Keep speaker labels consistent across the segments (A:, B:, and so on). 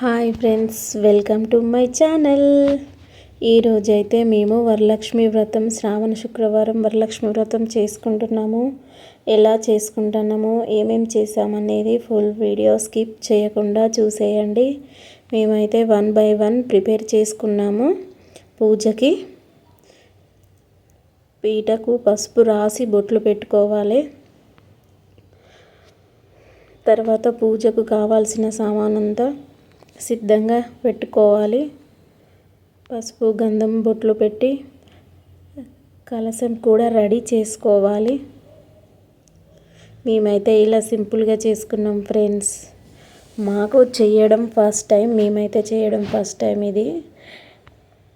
A: Hi friends welcome to my channel. ఈరోజైతే మేము వరలక్ష్మి వ్రతం శ్రావణ శుక్రవారం వరలక్ష్మి వ్రతం చేసుకుంటున్నాము. ఎలా చేసుకుంటున్నాము ఏమేం చేసామనేది ఫుల్ వీడియో స్కిప్ చేయకుండా చూసేయండి. మేమైతే వన్ బై వన్ ప్రిపేర్ చేసుకున్నాము పూజకి. పీటకు పసుపు రాసి బొట్లు పెట్టుకోవాలి. తర్వాత పూజకు కావాల్సిన సామానంతా సిద్ధంగా పెట్టుకోవాలి. పసుపు గంధం బొట్లు పెట్టి కలసం కూడా రెడీ చేసుకోవాలి. మేమైతే ఇలా సింపుల్గా చేసుకున్నాం ఫ్రెండ్స్. మాకు చేయడం ఫస్ట్ టైం మేమైతే చేయడం ఫస్ట్ టైం ఇది.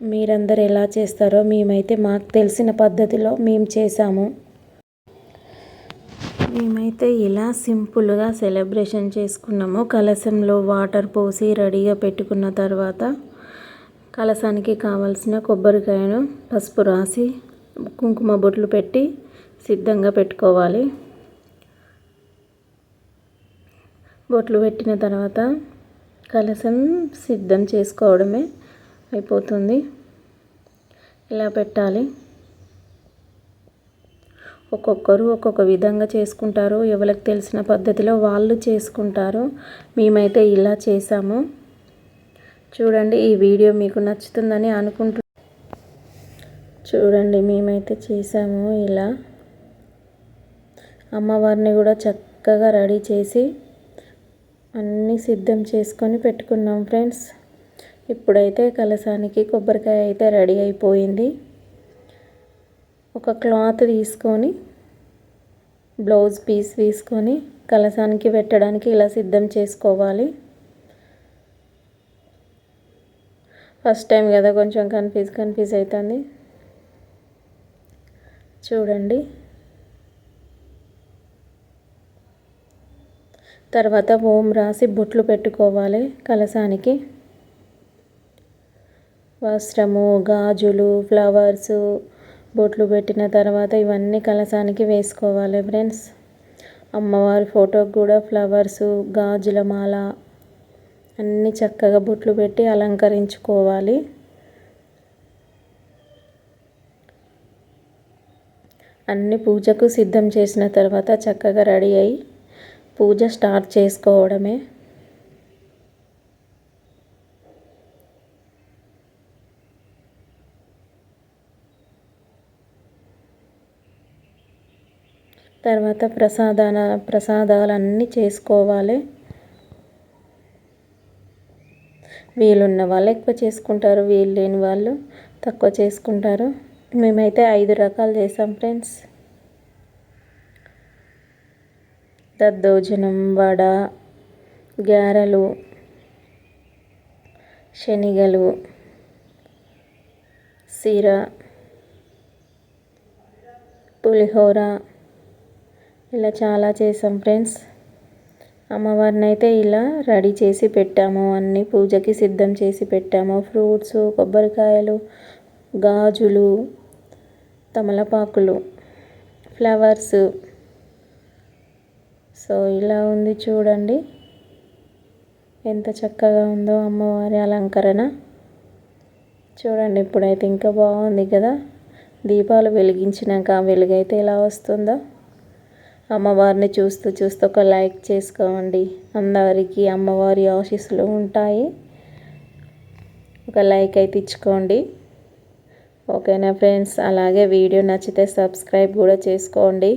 A: మీరందరు ఎలా చేస్తారో మేమైతే మాకు తెలిసిన పద్ధతిలో మేము చేసాము. మేమైతే ఇలా సింపుల్గా సెలబ్రేషన్ చేసుకున్నాము. కలశంలో వాటర్ పోసి రెడీగా పెట్టుకున్న తర్వాత కలశానికి కావాల్సిన కొబ్బరికాయను పసుపు రాసి కుంకుమ బొట్లు పెట్టి సిద్ధంగా పెట్టుకోవాలి. బొట్లు పెట్టిన తర్వాత కలశం సిద్ధం చేసుకోవడమే అయిపోతుంది. ఇలా పెట్టాలి. ఒక్కొక్కరు ఒక్కొక్క విధంగా చేసుకుంటారు ఎవరికి తెలిసిన పద్ధతిలో వాళ్ళు చేసుకుంటారు మేమైతే ఇలా చేసాము చూడండి ఈ వీడియో మీకు నచ్చుతుందని అనుకుంటు చూడండి మేమైతే చేసాము ఇలా. అమ్మవారిని కూడా చక్కగా రెడీ చేసి అన్నీ సిద్ధం చేసుకొని పెట్టుకున్నాం ఫ్రెండ్స్. ఇప్పుడైతే కలసానికి కొబ్బరికాయ అయితే రెడీ అయిపోయింది. ఒక క్లాత్ తీసుకొని బ్లౌజ్ పీస్ తీసుకొని కలసానికి పెట్టడానికి ఇలా సిద్ధం చేసుకోవాలి. ఫస్ట్ టైం కదా కొంచెం కన్ఫ్యూజ్ కన్ఫ్యూజ్ అవుతుంది. చూడండి. తర్వాత ఓం రాసి బొట్లు పెట్టుకోవాలి కలసానికి వస్త్రము గాజులు ఫ్లవర్సు బొట్లు పెట్టిన తర్వాత ఇవన్నీ కలసానికి వేసుకోవాలి ఫ్రెండ్స్ అమ్మవారి ఫోటోకి కూడా ఫ్లవర్స్ గాజుల మాల అన్నీ చక్కగా బొట్లు పెట్టి అలంకరించుకోవాలి. అన్ని పూజకు సిద్ధం చేసిన తర్వాత చక్కగా రెడీ అయ్యి పూజ స్టార్ట్ చేసుకోవడమే. తర్వాత ప్రసాదాల ప్రసాదాలన్నీ చేసుకోవాలి. వీలున్న వాళ్ళు ఎక్కువ చేసుకుంటారు వీలు లేని వాళ్ళు తక్కువ చేసుకుంటారు. మేమైతే ఐదు రకాలు చేసాం ఫ్రెండ్స్. దద్దోజనం వడ గారెలు శనిగలు సీర పులిహోర ఇలా చాలా చేసాం ఫ్రెండ్స్. అమ్మవారిని అయితే ఇలా రెడీ చేసి పెట్టాము. అన్నీ పూజకి సిద్ధం చేసి పెట్టాము. ఫ్రూట్స్ కొబ్బరికాయలు గాజులు తమలపాకులు ఫ్లవర్స్. సో ఇలా ఉంది చూడండి. ఎంత చక్కగా ఉందో అమ్మవారి అలంకరణ. చూడండి ఇప్పుడైతే ఇంకా బాగుంది కదా. దీపాలు వెలిగించినాక వెలుగైతే ఎలా వస్తుందో. అమ్మవారిని చూస్తూ చూస్తూ ఒక లైక్ చేసుకోండి. అందరికీ అమ్మవారి ఆశీస్సులు ఉంటాయి. ఒక లైక్ అయితే ఇచ్చుకోండి. ఓకేనా ఫ్రెండ్స్? అలాగే వీడియో నచ్చితే సబ్స్క్రైబ్ కూడా చేసుకోండి.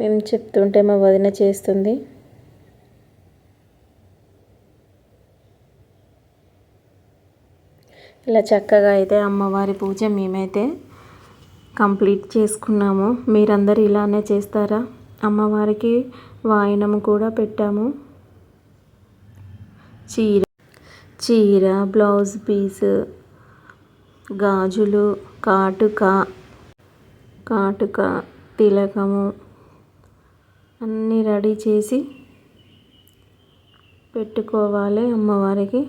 A: మేము చెప్తుంటే మా వదిన చేస్తుంది. ఇలా చక్కగా అయితే అమ్మవారి పూజ మేమైతే కంప్లీట్ చేసుకున్నాము. మీరందరూ ఇలానే చేస్తారా? అమ్మవారికి వాయినం కూడా పెట్టాము. చీర చీర బ్లౌజ్ పీస్ గాజులు కాటుక కాటుక తిలకము అన్నీ రెడీ చేసి పెట్టుకోవాలి అమ్మవారికి.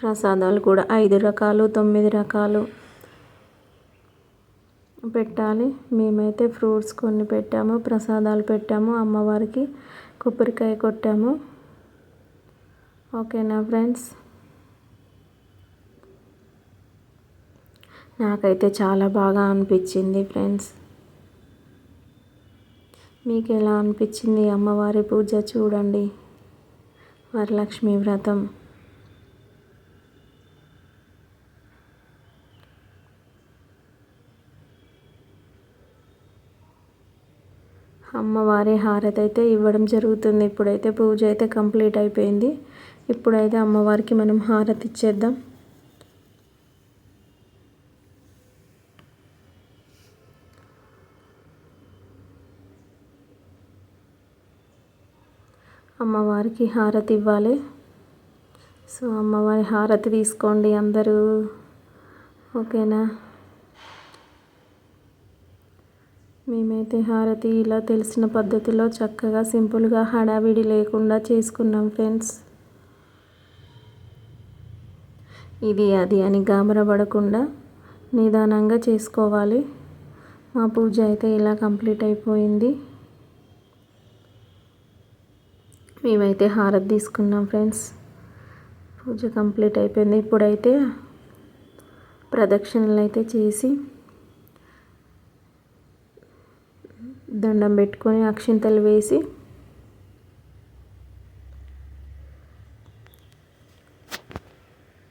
A: ప్రసాదాలు కూడా ఐదు రకాలు తొమ్మిది రకాలు పెట్టాలి. మేమైతే ఫ్రూట్స్ కొన్ని పెట్టాము ప్రసాదాలు పెట్టాము అమ్మవారికి కొబ్బరికాయ కొట్టాము. ఓకేనా ఫ్రెండ్స్? నాకైతే చాలా బాగా అనిపించింది ఫ్రెండ్స్. మీకు ఎలా అనిపించింది అమ్మవారి పూజ చూడండి. వరలక్ష్మి వ్రతం. అమ్మవారి హారతి అయితే ఇవ్వడం జరుగుతుంది. ఇప్పుడైతే పూజ అయితే కంప్లీట్ అయిపోయింది. ఇప్పుడైతే అమ్మవారికి మనం హారతి ఇచ్చేద్దాం. అమ్మవారికి హారతి ఇవ్వాలి. సో అమ్మవారి హారతి తీసుకోండి అందరూ. ఓకేనా? మేమైతే హారతి ఇలా తెలిసిన పద్ధతిలో చక్కగా సింపుల్గా హడావిడి లేకుండా చేసుకున్నాం ఫ్రెండ్స్. ఇది అది అని గాబరపడకుండా నిదానంగా చేసుకోవాలి. మా పూజ అయితే ఇలా కంప్లీట్ అయిపోయింది. మేమైతే హారతి తీసుకున్నాం ఫ్రెండ్స్. పూజ కంప్లీట్ అయిపోయింది. ఇప్పుడైతే ప్రదక్షిణలు అయితే చేసి దండం పెట్టుకొని అక్షింతలు వేసి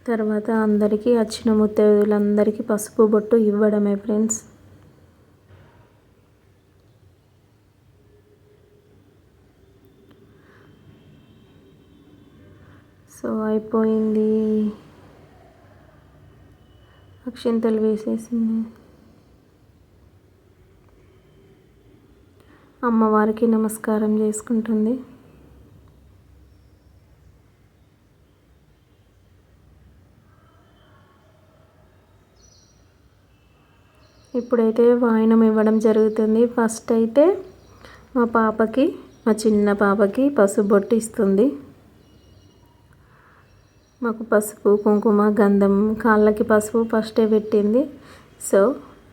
A: తర్వాత అందరికీ వచ్చిన ముత్తైదులందరికీ పసుపు బొట్టు ఇవ్వడమే ఫ్రెండ్స్. సో అయిపోయింది. అక్షింతలు వేసేసింది. అమ్మవారికి నమస్కారం చేసుకుంటుంది. ఇప్పుడైతే వాయనం ఇవ్వడం జరుగుతుంది. ఫస్ట్ అయితే మా పాపకి మా చిన్న పాపకి పసుబొట్టు ఇస్తుంది. మాకు పసుపు కుంకుమ గంధం కాళ్ళకి పసుపు ఫస్టే పెట్టింది. సో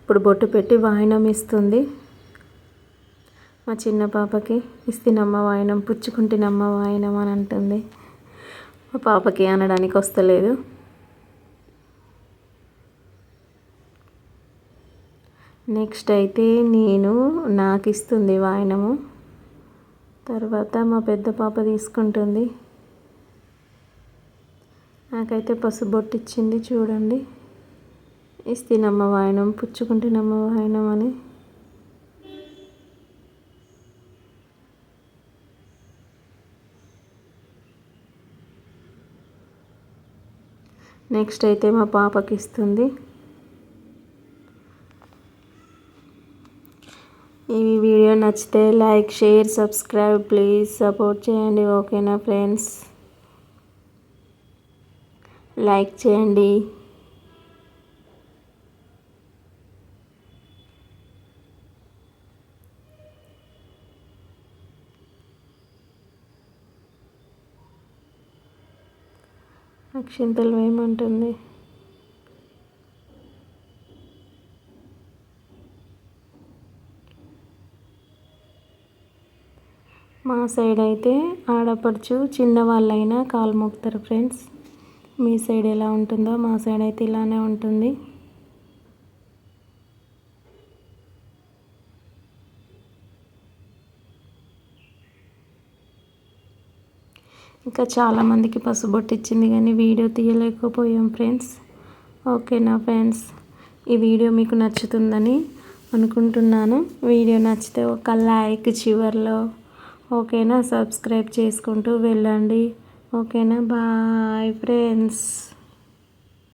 A: ఇప్పుడు బొట్టు పెట్టి వాయనం ఇస్తుంది. మా చిన్న పాపకి ఇస్తినమ్మ వాయనం పుచ్చుకుంటినమ్మ వాయనం అని అంటుంది. మా పాపకి అనడానికి వస్తలేదు. నెక్స్ట్ అయితే నేను నాకు ఇస్తుంది వాయనము. తర్వాత మా పెద్ద పాప తీసుకుంటుంది. నాకైతే పసుబొట్టు ఇచ్చింది చూడండి. ఇస్తేనమ్మ వాయనం పుచ్చుకుంటేనమ్మ వాయనం అని. నెక్స్ట్ అయితే మా పాపకి ఇస్తుంది. ఈ వీడియో నచ్చితే like share subscribe please support చేయండి ఓకేనా ఫ్రెండ్స్? లైక్ చేయండి. అక్షింతలు వేయమంటుంది. మా సైడ్ అయితే ఆడపడుచు చిన్నవాళ్ళైనా కాలు మోపుతారు ఫ్రెండ్స్. మీ సైడ్ ఎలా ఉంటుందో మా సైడ్ అయితే ఇలానే ఉంటుంది. ఇంకా చాలామందికి పసుబొట్టు ఇచ్చింది కానీ వీడియో తీయలేకపోయాం ఫ్రెండ్స్. ఓకేనా ఫ్రెండ్స్? ఈ వీడియో మీకు నచ్చుతుందని అనుకుంటున్నాను. వీడియో నచ్చితే ఒక లైక్ చివరిలో ఓకేనా? సబ్స్క్రైబ్ చేసుకుంటూ వెళ్ళండి. ఓకేనా? Bye friends.